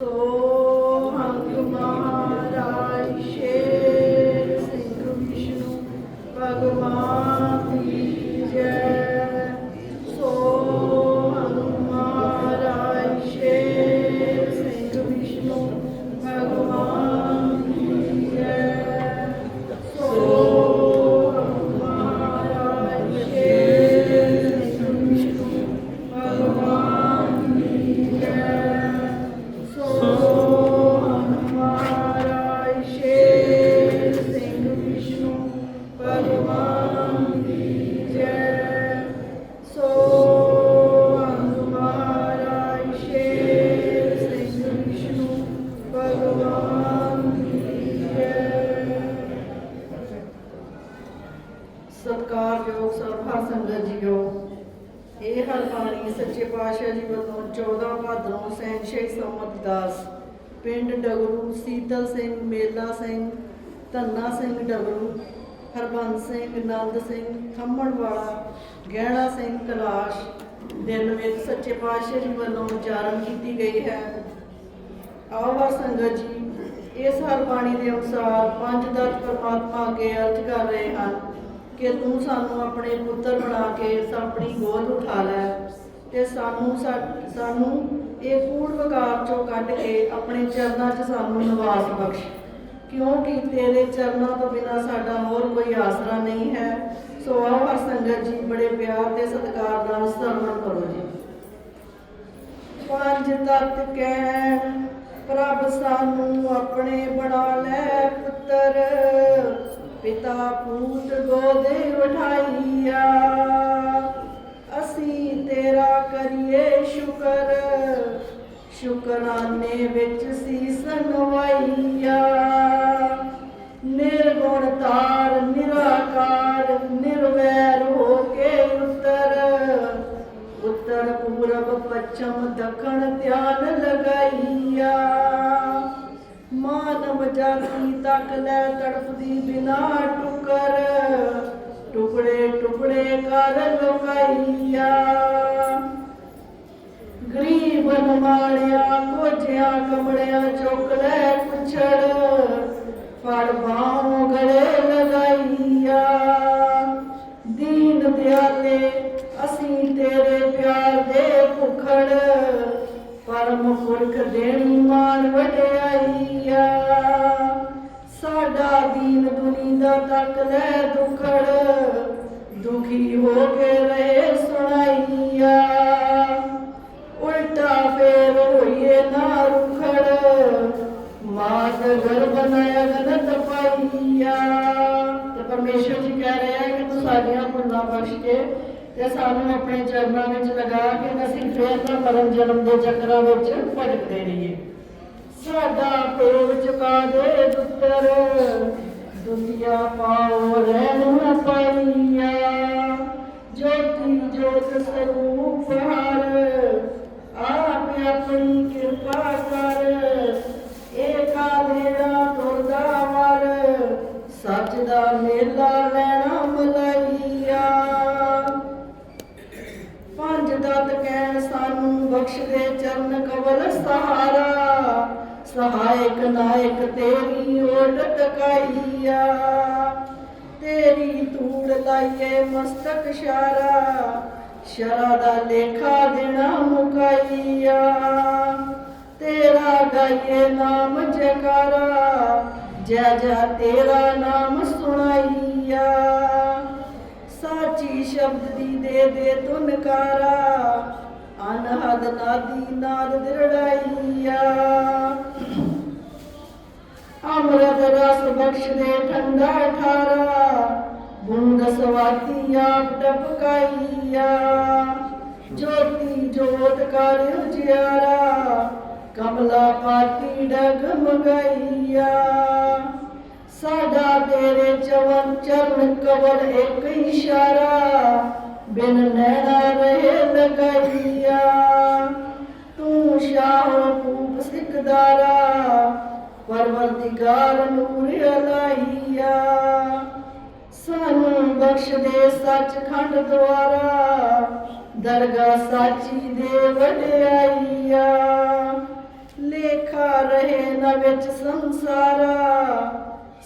ਸੋ ਸਤਿਕਾਰਯੋਗ ਸਰਬਾ ਸੰਗਤ ਜੀਓ। ਇਹ ਹਰ ਬਾਣੀ ਸੱਚੇ ਪਾਤਸ਼ਾਹ ਜੀ ਵੱਲੋਂ 14 ਭਾਦਰੋਂ ਸੈਨਸ਼ੇ ਸੰਮਤ 10 ਪਿੰਡ ਡਗਰੂ, ਸੀਤਲ ਸਿੰਘ, ਮੇਲਾ ਸਿੰਘ, ਧੰਨਾ ਸਿੰਘ ਡਗਰੂ, ਹਰਬੰਸ ਸਿੰਘ ਨੰਦ ਸਿੰਘ, ਖੰਮਣ ਵਾਲਾ, ਗਹਿਣਾ ਸਿੰਘ, ਕਲਾਸ਼, ਦਿਨ ਵਿੱਚ ਸੱਚੇ ਪਾਤਸ਼ਾਹ ਜੀ ਵੱਲੋਂ ਉਚਾਰਨ ਕੀਤੀ ਗਈ ਹੈ। ਆਓ ਹਰ ਸੰਗਤ ਜੀ, ਇਸ ਹਰ ਬਾਣੀ ਦੇ ਅਨੁਸਾਰ ਪੰਜ ਦਤ ਪਰਮਾਤਮਾ ਅੱਗੇ ਅਰਜ਼ ਕਰ ਰਹੇ ਹਨ। ਕਿ ਤੂੰ ਸਾਨੂੰ ਆਪਣੇ ਪੁੱਤਰ ਬਣਾ ਕੇ ਆਪਣੀ ਗੋਦ ਉਠਾ ਲੈ ਤੇ ਸਾਨੂੰ ਸਾਨੂੰ ਇਹ ਕੂੜ ਵਕਾਰ ਚੋਂ ਕੱਢ ਕੇ ਆਪਣੇ ਚਰਨਾਂ 'ਚ ਸਾਨੂੰ ਨਿਵਾਸ ਬਖਸ਼। ਕਿਉਂਕਿ ਤੇਰੇ ਚਰਨਾਂ ਤੋਂ ਬਿਨਾ ਸਾਡਾ ਹੋਰ ਕੋਈ ਆਸਰਾ ਨਹੀਂ ਹੈ। ਸੋ ਆਓ ਹਰ ਸੰਗਤ ਜੀ ਬੜੇ ਪਿਆਰ ਤੇ ਸਤਿਕਾਰ ਨਾਲ ਸਰਵਣ ਕਰੋ ਜੀ। ਪੰਜ ਤਤ ਕਹਿ ਪ੍ਰਭ ਸਾਨੂੰ ਆਪਣੇ ਬਣਾ ਲੈ ਪੁੱਤਰ। ਪਿਤਾ ਪੂਤ ਗੋਦੇ ਉਠਾਈਆ। ਅਸੀਂ ਤੇਰਾ ਕਰੀਏ ਸ਼ੁਕਰ। ਸ਼ੁਕਰਾਨੇ ਵਿੱਚ ਸੀਸ ਨਵਾਈਆ। ਨਿਰਗੁਣ ਤਾਰ, ਨਿਰਾਕਾਰ, ਨਿਰਵੈਰ ਹੋ ਕੇ ਉਤਰ। ਉੱਤਰ ਪੂਰਬ, ਪੱਛਮ, ਦੱਖਣ ਧਿਆਨ ਲਗਾਈਆ। ਮਾਨਵ ਜਾਤੀ ਤੱਕ ਲੈ ਤੜਪਦੀ ਬਿਨਾ ਟੁਕਰ। ਟੁਕੜੇ ਟੁਕੜੇ ਕਰ ਲੁਕਾਈਆ। ਗਰੀਬ ਨਮਾਣਿਆ ਕੋਝਿਆਂ ਕਮੜਿਆਂ ਚੁੱਕ ਲੈ ਕੁਛੜ ਫੜ ਬਾਹੋਂ ਗਲੇ ਲਗਾਈਆ। ਦੀਨ ਦਿਆਲੇ, ਅਸੀਂ ਤੇਰੇ ਪਿਆਰ ਦੇ ਭੁਖੜ। ਪਰਮ ਪੁਰਖ ਦੇਣੀ ਮਾਨ ਵਡਿਆਈਆ ਦੁਨੀ ਤੱਕ ਲੈ ਦੁਖੜ, ਦੁਖੀ ਹੋ ਕੇ ਰਹੇ ਸੁਣਾਈਆ। ਉਲਟਾ ਫੇਰ ਹੋਈਏ ਨਾ ਰੁਖੜ, ਮਾਤ ਗਰਭ ਨਯਨ ਤਪਾਈਆ। ਤੇ ਪਰਮੇਸ਼ਰ ਜੀ ਕਹਿ ਰਿਹਾ ਆ ਕਿ ਤੂੰ ਸਾਡੀਆਂ ਭੁੱਲਾਂ ਬਖਸ਼ ਕੇ ਤੇ ਸਾਨੂੰ ਆਪਣੇ ਚਰਨਾਂ ਵਿੱਚ ਲਗਾ ਕੇ ਅਸੀਂ ਫੇਰ ਨਾ ਮਰਨ ਜਨਮ ਦੇ ਚੱਕਰਾਂ ਵਿੱਚ ਭਟਕਦੇ ਰਹੀਏ। ਸਾਡਾ ਪੇਵ ਚੁਕਾ ਦੇ ਪੁੱਤਰ ਦੁਨੀਆ ਪਾਓ ਰਹਿਣ ਨਾ ਜੋਤੀ ਜੋਤ ਸਰੂਪ ਹਰ, ਆਪ ਆਪਣੀ ਕਿਰਪਾ ਕਰ। ਏਕਾ ਦੇਣਾ ਤੁਰਦਾ ਵਰ, ਸੱਚ ਦਾ ਮੇਲਾ ਲੈਣਾ ਮਲਾਈਆ। ਪੰਜ ਦਤ ਕਹਿਣ ਸਾਨੂੰ ਬਖਸ਼ ਦੇ ਚਰਨ ਕਵਲ ਸਹਾਰਾ। ਸਹਾਇਕ ਨਾਇਕ ਤੇਰੀ ਓਟ ਤਕਾਈਆ ਤੇਰੀ ਧੂੜ ਲਾਈਏ ਮਸਤਕ ਸ਼ਾਰਾ ਸ਼ਰਾ ਦਾ ਲੇਖਾ ਦੇਣਾ ਮੁਕਾਈਆ। ਤੇਰਾ ਗਾਈਏ ਨਾਮ ਜਕਾਰਾ, ਜੈ ਜੈ ਤੇਰਾ ਨਾਮ ਸੁਣਾਈਆ। ਸਾਚੀ ਸ਼ਬਦ ਦੀ ਦੇ ਦੇ ਤੁਨਕਾਰਾ ਅਨਹਦ ਨਾਦੀ ਨਾਦ ਦਿਰੜਾਈਆ। ਅੰਮ੍ਰਿਤ ਰਸ ਬਖਸ਼ ਦੇ ਠੰਡਾ ਠਾਰਾ, ਬੂੰਦ ਸਵਾਤੀ ਆਪ ਟਪਕਾਈਆ। ਜੋਤੀ ਜੋਤ ਕਰ ਉਜਿਆਰਾ, ਕਮਲਾ ਪਾਤੀ ਡਗਮਗਾਈਆ ਸਾਡਾ ਤੇਰੇ ਚਵਨ ਚਰਨ ਕਵਲ ਇੱਕ ਇਸ਼ਾਰਾ, ਬਿਨ ਨੈਣਾ ਰਹੇ ਲਗਾਈਆ। ਤੂੰ ਸ਼ਾਹ ਪੂਪ ਸਿਕਦਾਰਾ ਪਰਵਰਦਿਗਾਰ ਨੂਰ ਅਲਾਈਆ। ਸਾਨੂੰ ਬਖਸ਼ ਦੇ ਸੱਚਖੰਡ ਦੁਆਰਾ ਦਰਗਾ ਸਾਚੀ ਦੇ ਵਡਿਆਈਆ। ਲੇਖਾ ਰਹੇ ਨਾ ਵਿੱਚ ਸੰਸਾਰਾ,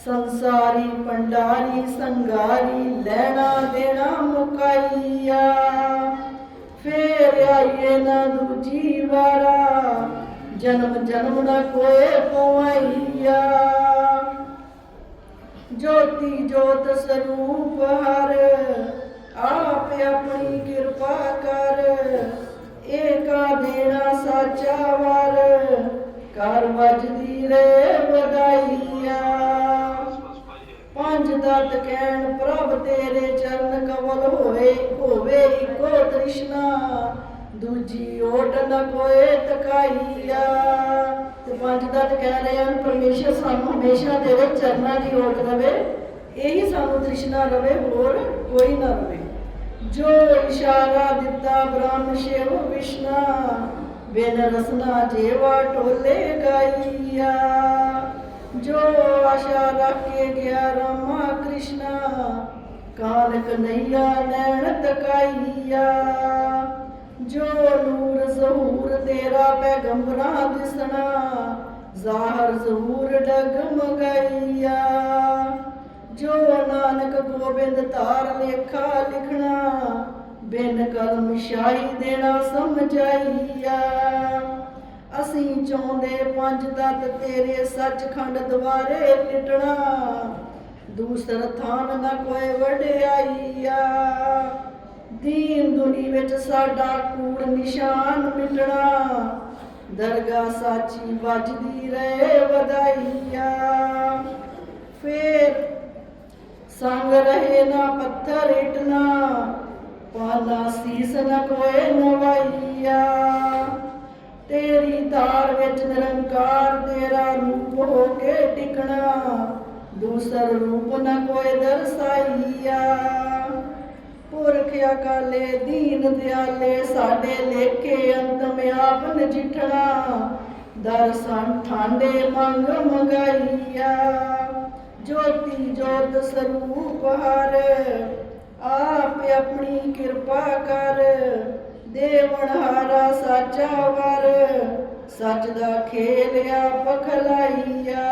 ਸੰਸਾਰੀ ਪੰਡਾਰੀ ਸੰਗਾਰੀ ਲੈਣਾ ਦੇਣਾ ਮੁਕਾਈਆ। ਫੇਰ ਆਈਏ ਨਾ ਦੂਜੀ ਵਾਰਾ ਜਨਮ ਜਨਮ ਨਾ ਕੋਏ ਪਵਾਈਆ ਜੋਤੀ ਜੋਤ ਸਰੂਪ ਹਰ, ਆਪ ਆਪਣੀ ਕਿਰਪਾ ਕਰ। ਏਕਾ ਦੇਣਾ ਸਾਚਾ ਵਰ ਕਰ ਵਜਦੀ ਰੇ ਵਧਾਈਆ। ਪੰਜ ਦਤ ਕਹਿਣ ਪ੍ਰਭ ਤੇਰੇ ਚਰਨ ਕਵਲ ਹੋਏ ਹੋਵੇ ਇੱਕੋ ਤ੍ਰਿਸ਼ਨਾ। ਦੂਜੀ ਓਟ ਨ ਕੋਏ ਤਕਾਈਆ। ਤੇ ਪੰਜ ਦਤ ਕਹਿ ਰਹੇ ਹਨ, ਪਰਮੇਸ਼ਰ ਸਾਨੂੰ ਹਮੇਸ਼ਾ ਤੇਰੇ ਚਰਨਾਂ ਦੀ ਓਟ ਰਵੇ। ਇਹੀ ਸਾਨੂੰ ਤ੍ਰਿਸ਼ਨਾ ਰਵੇ, ਹੋਰ ਕੋਈ ਨਾ ਰਵੇ। ਜੋ ਇਸ਼ਾਰਾ ਦਿੱਤਾ ਬ੍ਰਹਮ ਸ਼ਿਵ ਵਿਸ਼ਨਾ, ਬਿਨ ਰਸਨਾ ਜੇਵਾ ਟੋਲੇ ਗਾਈਆ। ਜੋ ਆਸ਼ਾ ਰੱਖ ਕੇ ਗਿਆ ਰਾਮਾ ਕ੍ਰਿਸ਼ਨਾ ਕਾਲ ਕਨਈਆ ਨੈਣ ਤਕਾਈਆ। ਜੋ ਨੂਰ ਜ਼ਹੂਰ ਤੇਰਾ ਪੈਗੰਬਰਾਂ ਦਿਸਣਾ, ਜ਼ਾਹਰ ਜ਼ਹੂਰ ਡਗਮਗਾਈਆ ਜੋ ਨਾਨਕ ਗੋਬਿੰਦ ਧਾਰ ਲੇਖਾ ਲਿਖਣਾ, ਬਿਨ ਕਲਮ ਸ਼ਾਹੀ ਦੇਣਾ ਸਮਝਾਈਆ। ਅਸੀਂ ਚਾਹੁੰਦੇ ਪੰਜ ਤਤ ਤੇਰੇ ਸੱਚਖੰਡ ਦੁਆਰੇ ਲਿਟਣਾ, ਦੂਸਰ ਥਾਨ ਨਾ ਕੋਈ ਵਡਿਆਈਆ। ਦੀਨ ਦੁਨੀ ਵਿੱਚ ਸਾਡਾ ਕੂੜ ਨਿਸ਼ਾਨ ਮਿਟਣਾ। ਦਰਗਾ ਸਾਚੀ ਵੱਜਦੀ ਰਹੇ ਵਧਾਈਆ। ਫੇਰ ਸੰਗ ਰਹੇ ਨਾ ਪੱਥਰ ਇਟਨਾ ਪਾਲਾ ਸੀਸ ਨਾ ਕੋਏ ਨਵਾਈਆ। ਤੇਰੀ ਧਾਰ ਵਿੱਚ ਨਿਰੰਕਾਰ ਤੇਰਾ ਰੂਪ ਹੋ ਕੇ ਟਿਕਣਾ। ਦੂਸਰ ਰੂਪ ਨਾ ਕੋਈ ਦਰਸਾਈਆ। ਪੁਰਖ ਅਕਾਲੇ, ਦੀਨ ਦਿਆਲੇ, ਸਾਡੇ ਲੇਖੇ ਅੰਤਮ ਆਪ ਨਜਿਠਣਾ ਦਰਸ਼ਨ ਠਾਂਡੇ ਮੰਗ ਮੰਗਾਈਆ। ਜੋਤੀ ਜੋਤ ਸਰੂਪ ਹਰ, ਆਪ ਆਪਣੀ ਕਿਰਪਾ ਕਰ। ਦੇਵਨ ਹਾਰਾ ਸਾਚਾ ਵਰ, ਸੱਚ ਦਾ ਖੇਲ ਆਪ ਖਲਾਈਆ।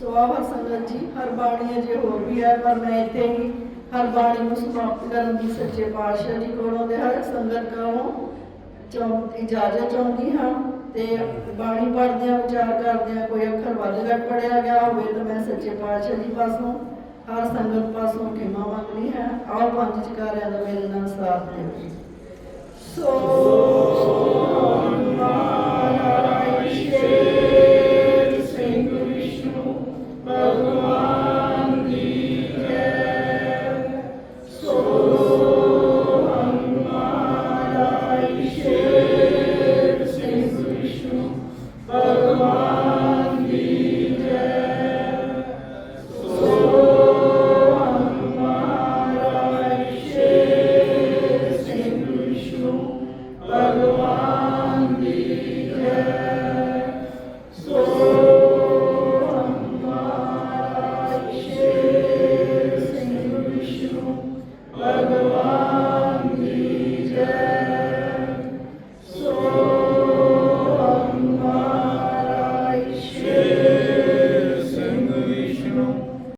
ਸੋ ਆਹ ਸੰਗਤ ਜੀ, ਹਰ ਬਾਣੀ ਅਜੇ ਹੋਰ ਵੀ ਹੈ, ਪਰ ਮੈਂ ਇੱਥੇ ਹੀ ਹਰ ਬਾਣੀ ਨੂੰ ਸਮਾਪਤ ਕਰਨ ਦੀ ਸੱਚੇ ਪਾਤਸ਼ਾਹ ਜੀ ਕੋਲੋਂ ਤੇ ਹਰ ਸੰਗਤ ਕੋਲੋਂ ਚਾਹੁੰ ਇਜਾਜ਼ਤ ਚਾਹੁੰਦੀ ਹਾਂ ਤੇ ਬਾਣੀ ਪੜ੍ਹਦਿਆਂ, ਵਿਚਾਰ ਕਰਦਿਆਂ ਕੋਈ ਅੱਖਰ ਵੱਧ ਘੱਟ ਪੜਿਆ ਗਿਆ ਹੋਵੇ ਤਾਂ ਮੈਂ ਸੱਚੇ ਪਾਤਸ਼ਾਹ ਜੀ ਪਾਸੋਂ, ਹਰ ਸੰਗਤ ਪਾਸੋਂ ਖਿਮਾ ਮੰਗਣੀ ਹੈ। ਆਓ ਪੰਜ ਚਕਾਰਿਆਂ ਦਾ ਮੇਰੇ ਨਾਲ ਸਾਥ ਦਿਓ। ਸੋ